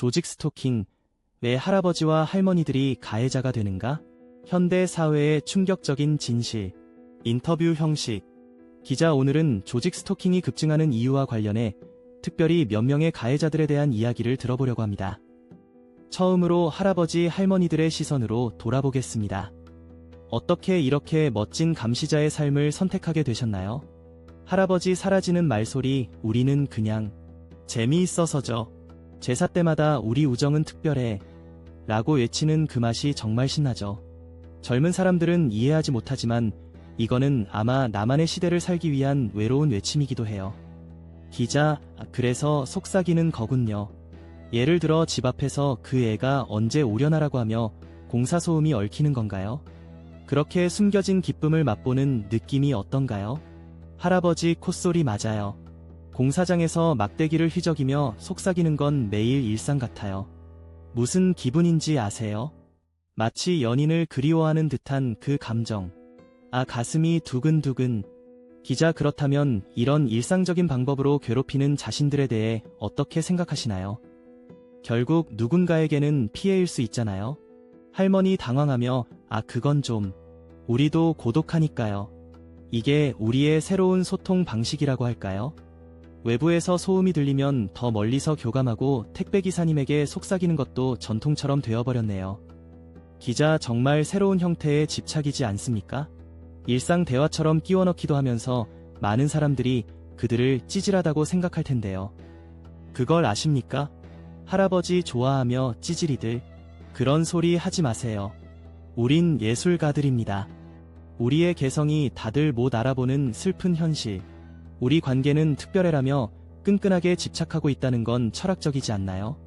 조직 스토킹, 왜 할아버지와 할머니들이 가해자가 되는가? 현대 사회의 충격적인 진실, 인터뷰 형식. 기자 오늘은 조직 스토킹이 급증하는 이유와 관련해 특별히 몇 명의 가해자들에 대한 이야기를 들어보려고 합니다. 처음으로 할아버지 할머니들의 시선으로 돌아보겠습니다. 어떻게 이렇게 멋진 감시자의 삶을 선택하게 되셨나요? 할아버지 사라지는 말소리, 우리는 그냥 재미있어서죠. 제사 때마다 우리 우정은 특별해. 라고 외치는 그 맛이 정말 신나죠. 젊은 사람들은 이해하지 못하지만 이거는 아마 나만의 시대를 살기 위한 외로운 외침이기도 해요. 기자, 그래서 속삭이는 거군요. 예를 들어 집 앞에서 그 애가 언제 오려나라고 하며 공사소음이 얽히는 건가요? 그렇게 숨겨진 기쁨을 맛보는 느낌이 어떤가요? 할아버지 콧소리 맞아요. 공사장에서 막대기를 휘저기며 속삭이는 건 매일 일상 같아요. 무슨 기분인지 아세요? 마치 연인을 그리워하는 듯한 그 감정. 아, 가슴이 두근두근. 기자 그렇다면 이런 일상적인 방법으로 괴롭히는 자신들에 대해 어떻게 생각하시나요? 결국 누군가에게는 피해일 수 있잖아요. 할머니 당황하며 아 그건 좀 우리도 고독하니까요. 이게 우리의 새로운 소통 방식이라고 할까요? 외부에서 소음이 들리면 더 멀리서 교감하고 택배기사님에게 속삭이는 것도 전통처럼 되어버렸네요. 기자 정말 새로운 형태의 집착이지 않습니까? 일상 대화처럼 끼워 넣기도 하면서 많은 사람들이 그들을 찌질하다고 생각할 텐데요. 그걸 아십니까? 할아버지 좋아하며 찌질이들. 그런 소리 하지 마세요. 우린 예술가들입니다. 우리의 개성이 다들 못 알아보는 슬픈 현실. 우리 관계는 특별해라며 끈끈하게 집착하고 있다는 건 철학적이지 않나요?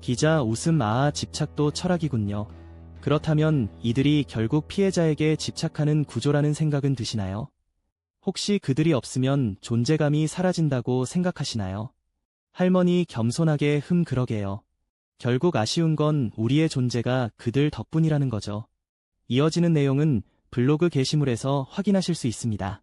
기자 웃음 아아 집착도 철학이군요. 그렇다면 이들이 결국 피해자에게 집착하는 구조라는 생각은 드시나요? 혹시 그들이 없으면 존재감이 사라진다고 생각하시나요? 할머니 겸손하게 흠 그러게요. 결국 아쉬운 건 우리의 존재가 그들 덕분이라는 거죠. 이어지는 내용은 블로그 게시물에서 확인하실 수 있습니다.